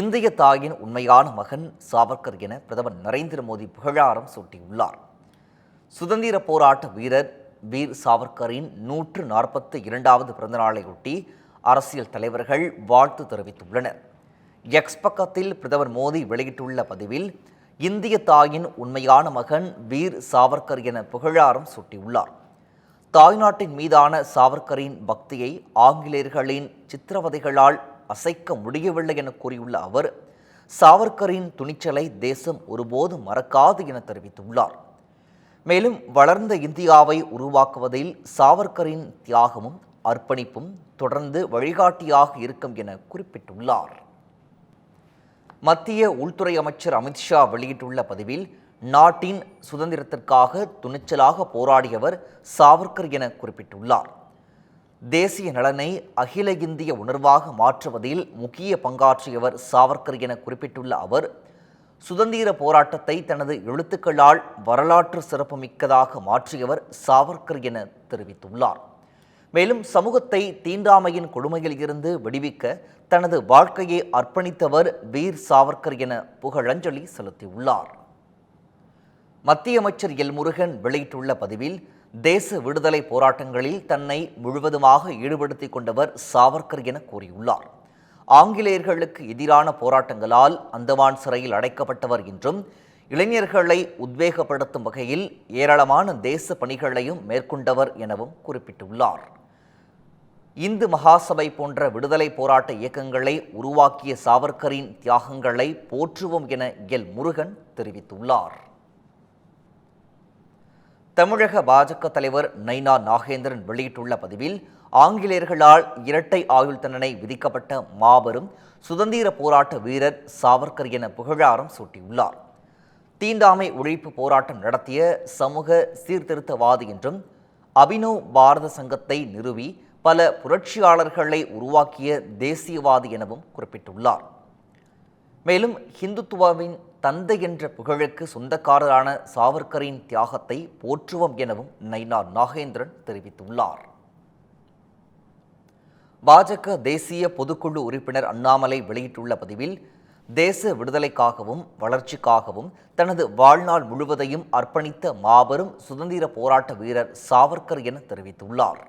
இந்திய தாயின் உண்மையான மகன் சாவர்கர் என பிரதமர் நரேந்திர மோடி புகழாரம் சூட்டியுள்ளார். சுதந்திர போராட்ட வீரர் வீர் சாவர்கரின் நூற்று நாற்பத்தி இரண்டாவது பிறந்தநாளையொட்டி அரசியல் தலைவர்கள் வாழ்த்து தெரிவித்துள்ளனர். எக்ஸ் பக்கத்தில் பிரதமர் மோடி வெளியிட்டுள்ள பதிவில் இந்திய தாயின் உண்மையான மகன் வீர் சாவர்கர் என புகழாரம் சூட்டியுள்ளார். தாய்நாட்டின் மீதான சாவர்கரின் பக்தியை ஆங்கிலேயர்களின் சித்திரவதைகளால் அசைக்க முடியவில்லை என கூறியுள்ள அவர் சாவர்கரின் துணிச்சலை தேசம் ஒருபோதும் மறக்காது என தெரிவித்துள்ளார். மேலும் வளர்ந்த இந்தியாவை உருவாக்குவதில் சாவர்கரின் தியாகமும் அர்ப்பணிப்பும் தொடர்ந்து வழிகாட்டியாக இருக்கும் என குறிப்பிட்டுள்ளார். மத்திய உள்துறை அமைச்சர் அமித்ஷா வெளியிட்டுள்ள பதிவில் நாட்டின் சுதந்திரத்திற்காக துணிச்சலாக போராடியவர் சாவர்கர் என குறிப்பிட்டுள்ளார். தேசிய நலனை அகில இந்திய உணர்வாக மாற்றுவதில் முக்கிய பங்காற்றியவர் சாவர்கர் என குறிப்பிட்டுள்ள அவர் சுதந்திர போராட்டத்தை தனது எழுத்துக்களால் வரலாற்று சிறப்புமிக்கதாக மாற்றியவர் சாவர்கர் என தெரிவித்துள்ளார். மேலும் சமூகத்தை தீண்டாமையின் கொடுமையில் இருந்து விடுவிக்க தனது வாழ்க்கையை அர்ப்பணித்தவர் வீர் சாவர்கர் என புகழஞ்சலி செலுத்தியுள்ளார். மத்திய அமைச்சர் எல் முருகன் வெளியிட்டுள்ள பதிவில் தேச விடுதலை போராட்டங்களில் தன்னை முழுவதுமாக ஈடுபடுத்திக் கொண்டவர் சாவர்கர் என கூறியுள்ளார். ஆங்கிலேயர்களுக்கு எதிரான போராட்டங்களால் அந்தமான் சிறையில் அடைக்கப்பட்டவர் என்றும் இளைஞர்களை உத்வேகப்படுத்தும் வகையில் ஏராளமான தேச பணிகளையும் மேற்கொண்டவர் எனவும் குறிப்பிட்டுள்ளார். இந்து மகாசபை போன்ற விடுதலை போராட்ட இயக்கங்களை உருவாக்கிய சாவர்கரின் தியாகங்களை போற்றுவோம் என எல் முருகன் தெரிவித்துள்ளார். தமிழக பாஜக தலைவர் நைனா நாகேந்திரன் வெளியிட்டுள்ள பதிவில் ஆங்கிலேயர்களால் இரட்டை ஆயுள் தண்டனை விதிக்கப்பட்ட மாபெரும் சுதந்திர போராட்ட வீரர் சாவர்கர் என புகழாரம் சூட்டியுள்ளார். தீண்டாமை ஒழிப்பு போராட்டம் நடத்திய சமூக சீர்திருத்தவாதி என்றும் அபினவ் பாரத சங்கத்தை நிறுவி பல புரட்சியாளர்களை உருவாக்கிய தேசியவாதி எனவும் குறிப்பிட்டுள்ளார். மேலும் ஹிந்துத்துவாவின் தந்தை என்ற புகழுக்கு சொந்தக்காரரான சாவர்கரின் தியாகத்தை போற்றுவோம் எனவும் நைனார் நாகேந்திரன் தெரிவித்துள்ளார். பாஜக தேசிய பொதுக்குழு உறுப்பினர் அண்ணாமலை வெளியிட்டுள்ள பதிவில் தேச விடுதலைக்காகவும் வளர்ச்சிக்காகவும் தனது வாழ்நாள் முழுவதையும் அர்ப்பணித்த மாபெரும் சுதந்திர போராட்ட வீரர் சாவர்கர் என தெரிவித்துள்ளார்.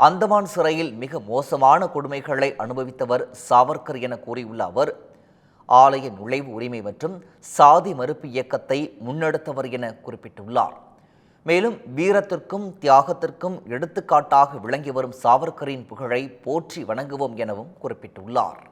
அந்தமான் சிறையில் மிக மோசமான கொடுமைகளை அனுபவித்தவர் சாவர்கர் என கூறியுள்ள அவர் ஆலய நுழைவு உரிமை மற்றும் சாதி மறுப்பு இயக்கத்தை முன்னெடுத்தவர் என குறிப்பிட்டுள்ளார். மேலும் வீரத்திற்கும் தியாகத்திற்கும் எடுத்துக்காட்டாக விளங்கி வரும் சாவர்கரின் புகழை போற்றி வணங்குவோம் எனவும் குறிப்பிட்டுள்ளார்.